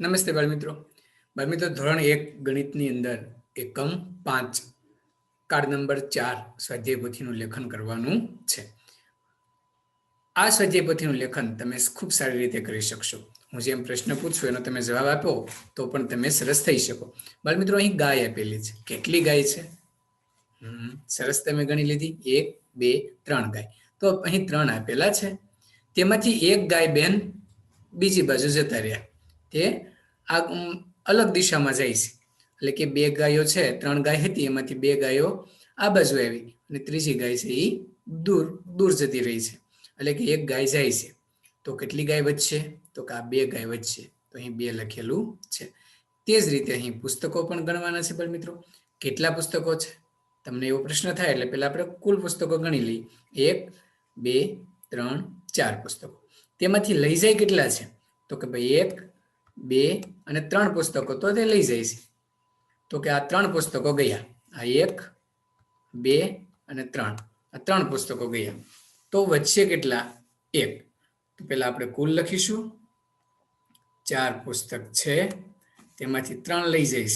નમસ્તે બાળમિત્રો. બાળમિત્રો, ધોરણ એક ગણિતની અંદર એકમ પાંચ કાર્ડ નંબર ચાર સ્વાધ્યાય પોથીનું લેખન કરવાનું છે. આ સ્વાધ્યાય પોથીનું લેખન તમે ખૂબ સારી રીતે કરી શકશો. હું જેમ પ્રશ્ન પૂછું એનો તમે જવાબ આપો, તો પણ તમે સરસ થઈ શકો. બાળમિત્રો, અહીં ગાય આપેલી છે. કેટલી ગાય છે? સરસ તમે ગણી લીધી. એક, બે, ત્રણ ગાય. તો અહીં ત્રણ આપેલા છે. તેમાંથી એક ગાય બેન બીજી બાજુ જતા રહ્યા. તે આ અલગ દિશામાં જાય છે. એટલે કે બે ગાયો છે, ત્રણ ગાય હતી, એમાંથી બે ગાયો આ બાજુ આવી અને ત્રીજી ગાય છે એ દૂર દૂર જતી રહી છે. એટલે કે એક ગાય જાય છે. તો કેટલી ગાય વધશે? તો કે આ બે ગાય વધશે. તો અહીં બે લખેલું છે. તે જ રીતે અહીં પુસ્તકો પણ ગણવાના છે પણ મિત્રો. કેટલા પુસ્તકો છે? તમને એવો પ્રશ્ન થાય એટલે પહેલા આપણે કુલ પુસ્તકો ગણી લઈએ. એક, બે, ત્રણ, ચાર પુસ્તકો. તેમાંથી લઈ જાય કેટલા છે? તો કે ભાઈ એક બે અને ત્રણ પુસ્તકો, તો તે લઈ છે તો કે આ ત્રણ પુસ્તકો ગયા. આ એક, બે અને ત્રણ. આ ત્રણ પુસ્તકો ગયા. તો વચ્ચે કેટલા? એક. તો પેલા આપણે કુલ લખીશું. ચાર પુસ્તક છે. તેમાંથી ત્રણ લઈ છે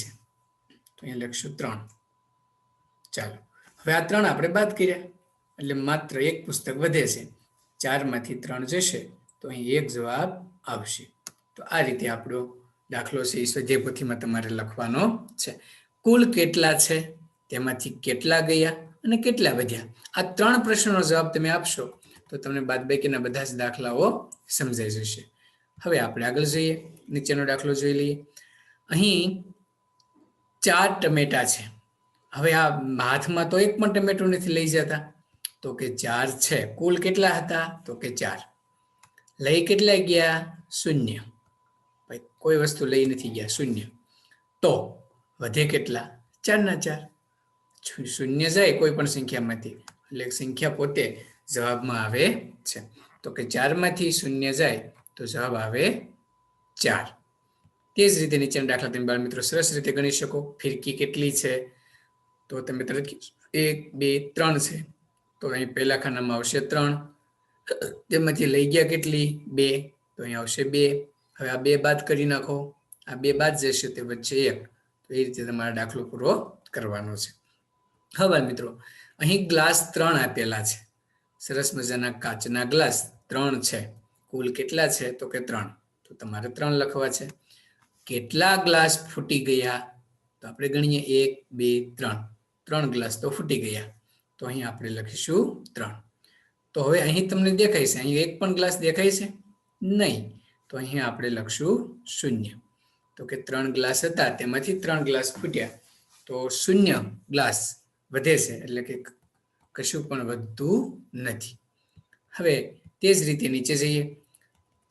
તો અહીંયા લખીશું ત્રણ. ચાલો. હવે આ ત્રણ આપણે બાદ કર્યા. એટલે માત્ર એક પુસ્તક વધે છે. ચારમાંથી ત્રણ જશે. તો અહીં એક જવાબ આવશે. તો આ રીતે આપણો દાખલો છે એ સ્વધ્યાય પોથીમાં તમારે લખવાનો છે. કુલ કેટલા છે? તેમાંથી કેટલા ગયા અને કેટલા વધ્યા? આ ત્રણ પ્રશ્નોનો જવાબ તમે આપશો તો તમને બાદબાકીના બધા જ દાખલાઓ સમજાઈ જશે. હવે આપણે આગળ જોઈએ, નીચેનો દાખલો જોઈ લઈએ. અહીં ચાર ટમેટા છે. હવે આ હાથમાં તો એક પણ ટમેટું નથી લઈ જતા. તો કે ચાર છે. કુલ કેટલા હતા? તો કે ચાર. લઈ કેટલા ગયા? શૂન્ય. કોઈ વસ્તુ લઈ નથી ગયા, શૂન્ય. તો વધે કેટલા? ચાર. ના ચાર શૂન્ય જાય કોઈ પણ સંખ્યામાંથી. એટલે સંખ્યા પોતે જવાબમાં આવે છે. તો કે ચારમાંથી શૂન્ય જાય તો જવાબ આવે ચાર. તે જ રીતે નીચેના દાખલા તમે બાળ મિત્રો સરસ રીતે ગણી શકો. ફિરકી કેટલી છે? તો તમે તરત એક, બે, ત્રણ છે. તો અહીં પહેલા ખાનામાં આવશે ત્રણ. તેમાંથી લઈ ગયા કેટલી? બે. તો અહીં આવશે બે. હવે આ બે બાદ કરી નાખો. આ બે બાદ જશે તે વચ્ચે એક. તો એ રીતે તમારે દાખલો પૂરો કરવાનો છે. હવે મિત્રો, અહીં ગ્લાસ ત્રણ આપેલા છે. સરસ મજાના કાચના ગ્લાસ ત્રણ છે. કુલ કેટલા છે? તો કે ત્રણ. તો તમારે ત્રણ લખવા છે. કેટલા ગ્લાસ ફૂટી ગયા? તો આપણે ગણીએ એક, બે, ત્રણ. ત્રણ ગ્લાસ તો ફૂટી ગયા. તો અહીં આપણે લખીશું ત્રણ. તો હવે અહીં તમને દેખાય છે. અહીં એક પણ ગ્લાસ દેખાય છે? નહીં. તો અહીં આપણે લખશું શૂન્ય. તો કે ત્રણ ગ્લાસ હતા, તેમાંથી ત્રણ ગ્લાસ ફૂટ્યા. તો શૂન્ય ગ્લાસ વધે છે, એટલે કે કશું પણ વધતું નથી. હવે તે જ રીતે નીચે જઈએ.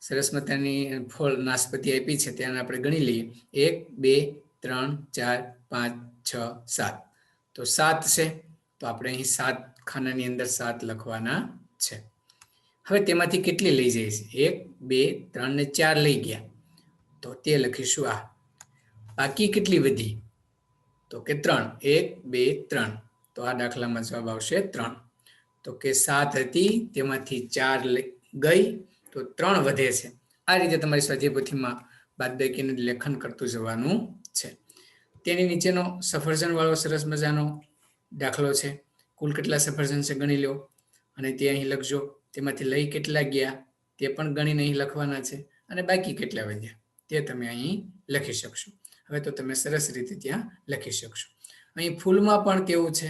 સરસ મતાની ફળ નાશપતિ આપી છે ત્યાં આપણે ગણી લઈએ. એક, બે, ત્રણ, ચાર, પાંચ, છ, સાત. તો સાત છે, તો આપણે અહીં સાત ખાનાની અંદર સાત લખવાના છે. હવે તેમાંથી કેટલી લઈ જઈશ એક, બે, ત્રણ ને ચાર લઈ ગયા. તો તે લખીશું આ. બાકી કેટલી વધી તો કે ત્રણ. એક, બે, ત્રણ. તો આ દાખલામાં જવાબ આવશે ત્રણ. તો કે સાત હતી, તેમાંથી ચાર ગઈ, તો ત્રણ વધે છે. આ રીતે તમારી સ્વાધ્યાય પોથીમાં બાદબાકીનું લેખન કરતું જવાનું છે. તેની નીચેનો સફરજન વાળો સરસ મજાનો દાખલો છે. કુલ કેટલા સફરજન છે ગણી લો. અને તે અહીં લખજો. તેમાંથી લઈ કેટલા ગયા, તે પણ ગણીને અહીં લખવાના છે. અને બાકી કેટલા વધ્યા, તે તમે અહીં લખી શકશો. હવે તો તમે સરસ રીતે ત્યાં લખી શકશો. અહીં ફૂલમાં પણ કેવું છે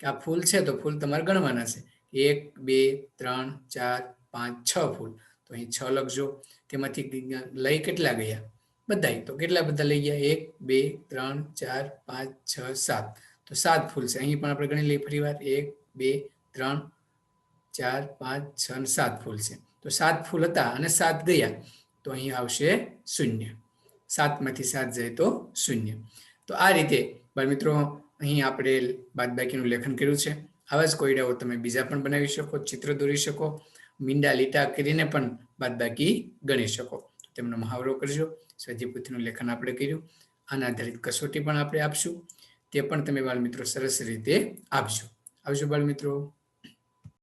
કે આ ફૂલ છે તો ફૂલ તમારે ગણવાના છે. એક, બે, ત્રણ, ચાર, પાંચ, છ ફૂલ. તો અહીં છ લખજો. તેમાંથી લઈ કેટલા ગયા? બધાય. તો કેટલા બધા લઈ ગયા? એક, બે, ત્રણ, ચાર, પાંચ, છ, સાત. તો સાત ફૂલ છે. અહીં પણ આપણે ગણી લઈએ ફરી વાર એક, બે, ત્રણ ચાર, પાંચ, છ અને સાત ફૂલ છે. તો સાત ફૂલ હતા અને સાત ગયા. તો અહીં આવશે શૂન્ય. સાતમાંથી સાત જાય તો શૂન્ય. તો આ રીતે બાળમિત્રો અહીં આપણે બાદબાકીનું લેખન કર્યું છે. આવા જ કોયડાઓ તમે બીજા પણ બનાવી શકો, ચિત્ર દોરી શકો, મીંડા લીટા કરીને પણ બાદબાકી ગણી શકો. તેમનો મહાવરો કરજો. સ્વાધ્યાયપોથીનું લેખન આપણે કર્યું. આના આધારિત કસોટી પણ આપણે આપશું. તે પણ તમે બાળમિત્રો સરસ રીતે આપજો. આવજો બાળમિત્રો